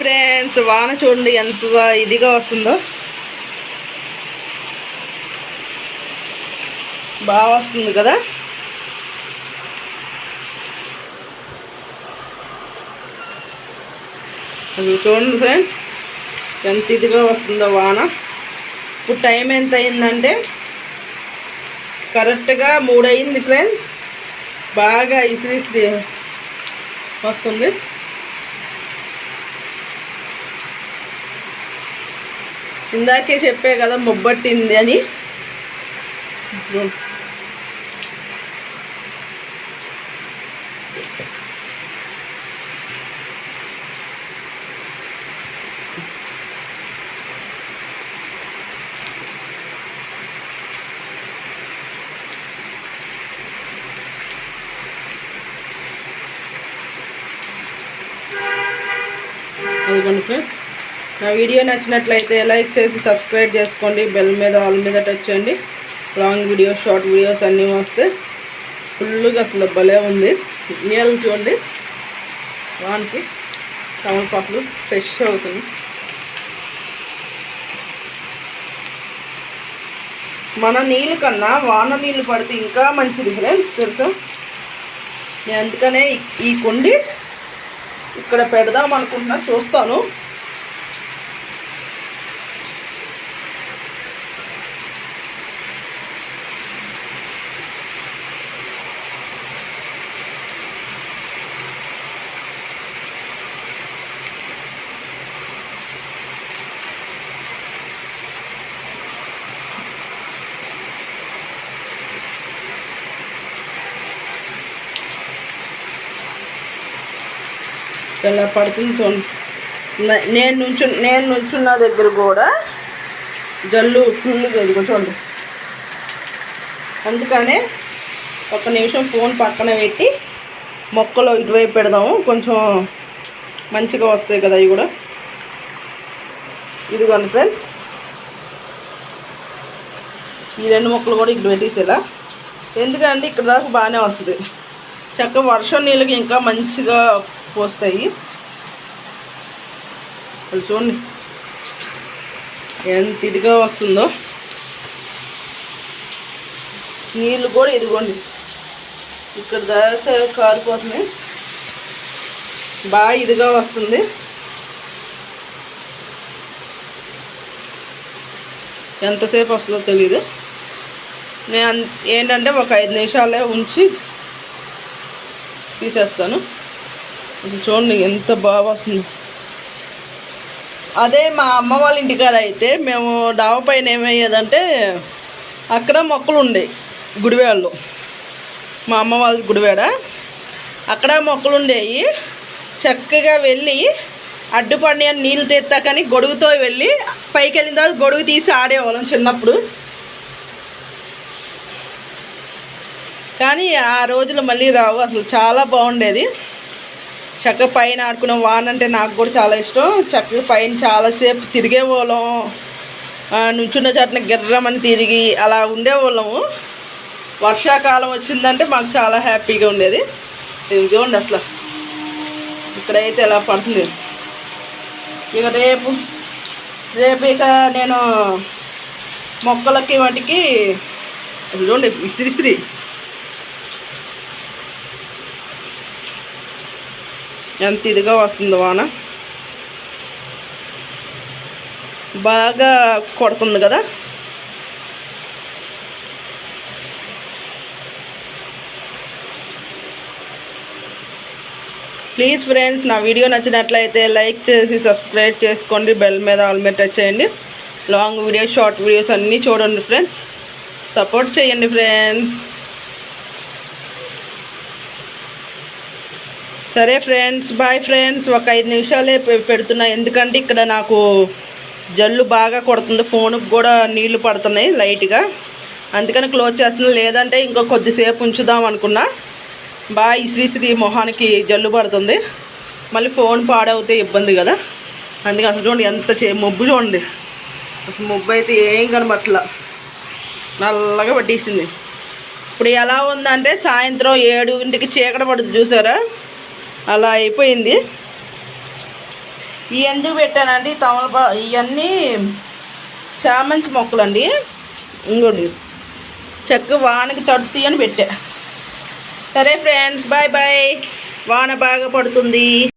Friends వాన చూడండి ఎంత ఇదిగా వస్తుందో. బాగా వస్తుంది కదా? అది చూడండి ఫ్రెండ్స్ ఎంత ఇదిగా వస్తుందో వాన. ఇప్పుడు టైం ఎంత అయిందంటే కరెక్ట్గా మూడు అయింది ఫ్రెండ్స్. బాగా ఇసిరి వస్తుంది. ఇందాకే చెప్పే కదా మొబ్బట్టింది అని. అది కనుక నా వీడియో నచ్చినట్లయితే లైక్ చేసి సబ్స్క్రైబ్ చేసుకోండి. బెల్ మీద ఆల్ మీద టచ్ చేయండి. లాంగ్ వీడియోస్ షార్ట్ వీడియోస్ అన్నీ వస్తే ఫుల్గా అసలు భలే ఉంది. నీళ్ళు చూడండి. వానికి తమలపాకులు ఫ్రెష్ అవుతుంది. మన నీళ్ళు కన్నా వాన నీళ్ళు పడితే ఇంకా మంచిది. ఫ్రెండ్స్ తెలుసా? నేను అందుకనే ఈ- కొండి కుండి ఇక్కడ పెడదాం అనుకుంటున్నా. చూస్తాను. ఇలా పడుతుంది చూడండి. నేను నుంచు నేను నుంచున్న దగ్గర కూడా జల్లు ఫుల్గా ఇది చూడండి. అందుకనే ఒక నిమిషం ఫోన్ పక్కన పెట్టి మొక్కలు ఇటువైపు పెడదాము. కొంచెం మంచిగా వస్తాయి కదా అవి కూడా. ఇదిగోండి ఫ్రెండ్స్. ఈ రెండు మొక్కలు కూడా ఇక్కడ పెట్టేసేలా. ఎందుకంటే ఇక్కడ దాకా బాగానే వస్తుంది. చక్క వర్షం నీళ్ళకి ఇంకా మంచిగా పోస్తాయి అది చూడండి. ఎంత ఇదిగా వస్తుందో. నీళ్ళు కూడా ఇదిగోండి. ఇక్కడ దాకా కారిపోతుంది బాగా ఇదిగా వస్తుంది. ఎంతసేపు వస్తుందో తెలీదు. నేను ఏంటంటే ఒక ఐదు నిమిషాలే ఉంచి తీసేస్తాను. ఇది చూడండి ఎంత బాగా వస్తుంది. అదే మా అమ్మ వాళ్ళ ఇంటికాడ అయితే మేము డాబా పైన ఏమయ్యేదంటే అక్కడ మొక్కలు ఉండే గుడివేళ్ళు మా అమ్మ వాళ్ళ గుడివేడ. అక్కడ మొక్కలు ఉండేవి చక్కగా వెళ్ళి అడ్డుపడి అని నీళ్ళు తెత్తాకని గొడుగుతో వెళ్ళి పైకి వెళ్ళిన తర్వాత గొడుగు తీసి ఆడేవాళ్ళం చిన్నప్పుడు. కానీ ఆ రోజులు మళ్ళీ రావు అసలు చాలా బాగుండేది. చక్కగా పైన ఆడుకునే వాన్ అంటే నాకు కూడా చాలా ఇష్టం. చక్కగా పైన చాలాసేపు తిరిగేవాళ్ళం. నుంచున్న చోటన గిర్రమని తిరిగి అలా ఉండేవాళ్ళము. వర్షాకాలం వచ్చిందంటే మాకు చాలా హ్యాపీగా ఉండేది. ఇది చూడండి అసలు. ఇక్కడైతే ఎలా పడుతుంది. ఇక రేపు రేపు ఇక నేను మొక్కలకి వాటికి ఇది చూడండి విసిరిసిరి. ఎంత ఇదిగా వస్తుంది వాన? బాగా కొడుతుంది కదా? ప్లీజ్ ఫ్రెండ్స్ నా వీడియో నచ్చినట్లయితే లైక్ చేసి సబ్స్క్రైబ్ చేసుకోండి. బెల్ మీద ఆల్ మీద టచ్ చేయండి. లాంగ్ వీడియోస్ షార్ట్ వీడియోస్ అన్నీ చూడండి ఫ్రెండ్స్. సపోర్ట్ చేయండి ఫ్రెండ్స్. సరే ఫ్రెండ్స్ బాయ్ ఫ్రెండ్స్. ఒక ఐదు నిమిషాలే పెడుతున్నా. ఎందుకంటే ఇక్కడ నాకు జల్లు బాగా కొడుతుంది. ఫోన్కి కూడా నీళ్ళు పడుతున్నాయి లైట్గా. అందుకని క్లోజ్ చేస్తున్నా. లేదంటే ఇంకో కొద్దిసేపు ఉంచుదాం అనుకున్నా. బాగా శ్రీశ్రీ మొహానికి జల్లు పడుతుంది. మళ్ళీ ఫోన్ పాడవుతే ఇబ్బంది కదా. అందుకని అసలు చూడండి ఎంత చే మొబ్బు చూడండి. అసలు మొబ్బు అయితే ఏం కనబట్ల. నల్లగా పట్టేసింది. ఇప్పుడు ఎలా ఉందంటే సాయంత్రం ఏడుంటికి చీకట పడుతుంది. చూసారా? అలా అయిపోయింది. ఇవి ఎందుకు పెట్టానండి తమలపా ఇవన్నీ చామంతి మొక్కలండి. ఇంకోటి చెక్క వానకి తడుతాయి అని పెట్టా. సరే ఫ్రెండ్స్ బాయ్ బాయ్. వాన బాగా పడుతుంది.